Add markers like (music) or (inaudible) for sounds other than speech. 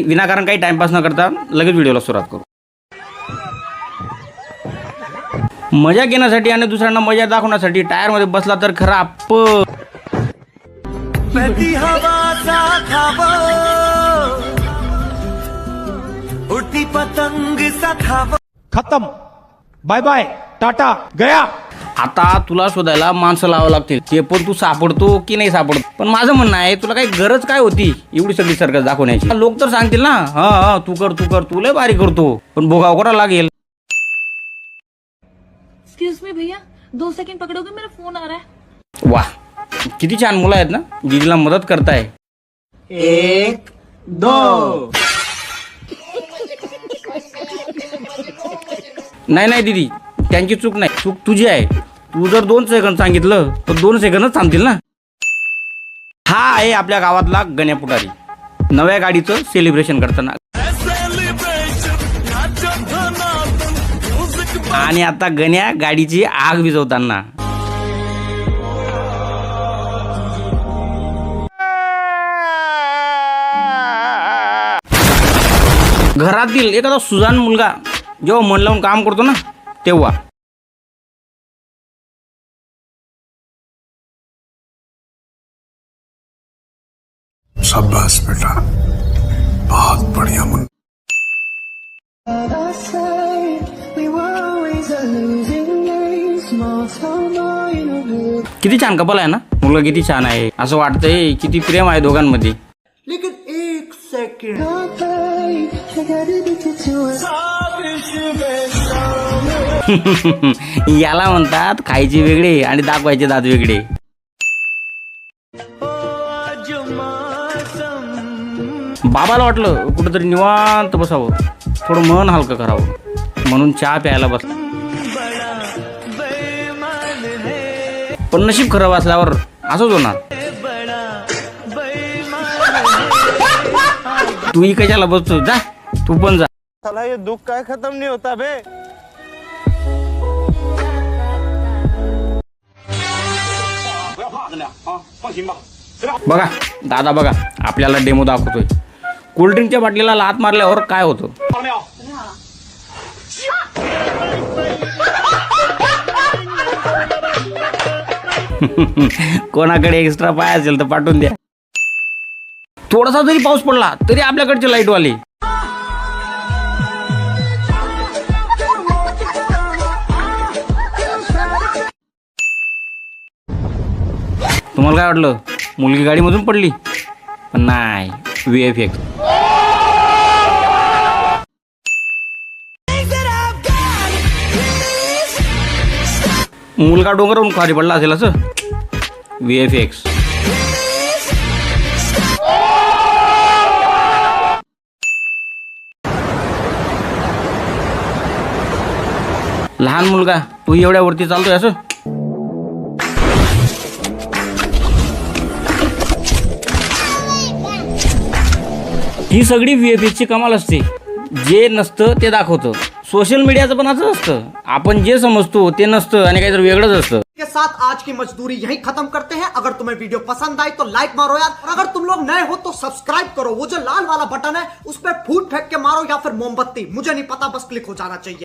विनाकारण काही टाइमपास न करता लगेच व्हिडिओला सुरुवात करू. मजा घेण्यासाठी आणि दुसऱ्यांना मजा दाखवण्यासाठी टायरमध्ये बसला तर खरा पतंग खत्म. बाय बाय टाटा गया. आता तुला शोधायला माणसं लावावं लागतील. ते पण तू सापडतो की नाही सापडतो? पण माझं म्हणणं आहे तुला काही गरज काय होती? एवढी सगळी सर्कस दाखवण्याची. लोक तर सांगतील ना हा हा तू कर तू कर तू लय भारी करतो. पण भोगाव करा लागेल? एक्सक्यूज मी भैया दो सेकंड पकड़ोगे? मेरा फोन आ रहा है. वा किती छान मुलं आहेत ना? दीदीला मदत करताय. एक दो. नाही नाही दीदी. त्यांची चूक नाही. चूक तुझी आहे. तू जर दोन सेकंद सांगितलं तर दोन सेकंदच थांबतील ना? हा आहे आपल्या गावातला गण्या पुटारी नव्या गाडीचं सेलिब्रेशन करताना. आणि आता गण्या गाडीची आग विजवताना घरातील एखादा सुजान मुलगा जेव्हा मन लावून काम करतो ना तेव्हा. शाबाश बेटा। बहुत बढ़िया मुन किती छान कपल आहे ना? मुलगा किती छान आहे. असं वाटतंय किती प्रेम आहे दोघांमध्ये. लेकिन एक सेकंड याला म्हणतात खायचे वेगळे आणि दाखवायचे दात वेगळे. बाबाला वाटलं कुठंतरी निवांत बसावं थोडं मन हलकं करावं म्हणून चहा प्यायला बस है पण नशीब खरं असल्यावर असंच होणार तू कशाला बसतो जा तू पण जा ये दुख का खत्म नहीं होता बे बघा दादा बघा आपल्याला डेमो दाखवतोय कोल्ड्रिंकच्या बाटलीला लात मारल्यावर काय होतं? (laughs) कोणाकडे एक्स्ट्रा पाय असेल तर पाठवून द्या. थोडासा जरी पाऊस पडला तरी आपल्याकडचे लाइट वाले तुम्हाला काय वाटलं? मुलगी गाडीमधून पडली? पण नाही. व्ही एफ मुलगा डोंगरवरून खाली पडला असेल असं? व्ही एफ एक्स लहान मुलगा तू एवढ्या वरती चालतोय असं? ही सगळी व्ही एफ ची कमाल असते. जे नसतं ते दाखवतं. सोशल मीडियाचं पण असं असतं. आपण जे समजतो ते नसतं आणि काहीतरी वेगळंच असतं. के साथ आज की मजदूरी यही खत्म करते हैं. अगर तुम्हें वीडियो पसंद आई तो लाइक मारो यार. और अगर तुम लोग नए हो तो सब्सक्राइब करो. वो जो लाल वाला बटन है उस पर फूट फेंक के मारो या फिर मोमबत्ती. मुझे नहीं पता बस क्लिक हो जाना चाहिए।